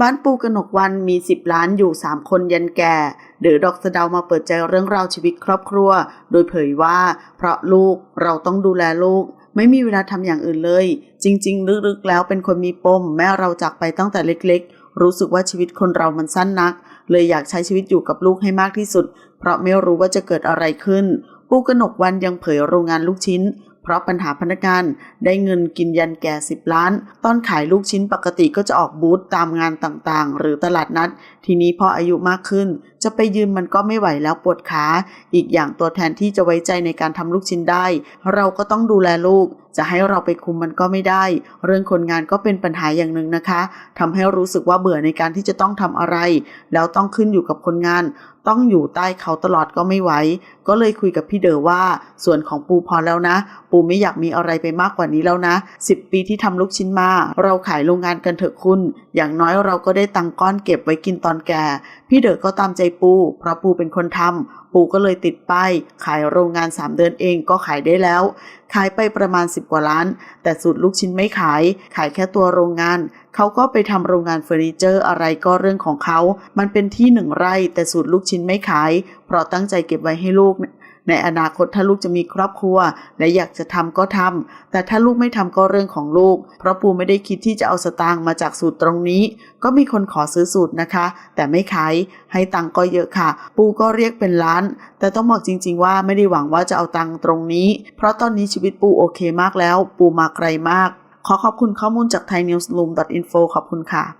บ้านปูกนกวันมี 10 ล้านอยู่ 3 คนยันแก่เดอดอกสะเดามาเปิดใจเรื่องราวชีวิตครอบครัว โดยเผยว่า เพราะลูกเราต้องดูแลลูก ไม่มีเวลาทำอย่างอื่นเลย จริง ๆ ลึกๆ แล้วเป็นคนมีปม แม่เราจากไปตั้งแต่เล็ก ๆ รู้สึกว่าชีวิตคนเรามันสั้นนัก เลยอยากใช้ชีวิตอยู่กับลูกให้มากที่สุด เพราะไม่รู้ว่าจะเกิดอะไรขึ้นปูกนกวันยังเผยโรงงานลูกชิ้น เพราะปัญหาพนักงานได้เงินกินยันแก่ 10 ล้าน ตอนขายลูกชิ้นปกติก็จะออกบูธตามงานต่างๆ หรือตลาดนัด ทีนี้พออายุมากขึ้น จะไปยืมมันก็ไม่ไหวแล้วปวดขา อีกอย่างตัวแทนที่จะไว้ใจในการทำลูกชิ้นได้ เราก็ต้องดูแลลูกจะให้เราไปคุมมันก็ไม่ได้ เรื่องคนงานก็เป็นปัญหาอย่างหนึ่งนะคะทำให้รู้สึกว่าเบื่อในการที่จะต้องทำอะไร แล้วต้องขึ้นอยู่กับคนงาน ต้องอยู่ใต้เขาตลอดก็ไม่ไหว ก็เลยคุยกับพี่เดอว่า ส่วนของปูพอแล้วนะ ปูไม่อยากมีอะไรไปมากกว่านี้แล้วนะ 10 ปีที่ทำลูกชิ้นมา เราขายโรงงานกันเถอะคุณ อย่างน้อยเราก็ได้ตังก้อนเก็บไว้กินตอนแก่ พี่เดอก็ตามใจปู เพราะปูเป็นคนทำปูก็เลยติดป้ายขายโรงงาน 3 เดือนเองก็ขายได้แล้ว ขายไปประมาณ 10 กว่าล้าน แต่สูตรลูกชิ้นไม่ขาย ขายแค่ตัวโรงงาน เขาก็ไปทำโรงงานเฟอร์นิเจอร์อะไรก็เรื่องของเขา มันเป็นที่หนึ่งไร่แต่สูตรลูกชิ้นไม่ขาย เพราะตั้งใจเก็บไว้ให้ลูก ในอนาคตถ้าลูกจะมีครอบครัว และอยากจะทำก็ทำแต่ถ้าลูกไม่ทำก็เรื่องของลูก เพราะปูไม่ได้คิดที่จะเอาสตางค์มาจากสูตรตรงนี้ ก็มีคนขอซื้อสูตรนะคะ แต่ไม่ขายให้ตังค์ก็เยอะค่ะ ปูก็เรียกเป็นล้าน แต่ต้องบอกจริง ๆ ว่าไม่ได้หวังว่าจะเอาตังค์ตรงนี้ เพราะตอนนี้ชีวิตปูโอเคมากแล้ว ปูมาไกลมาก ขอขอบคุณข้อมูลจาก thainewsroom.info ขอบคุณค่ะ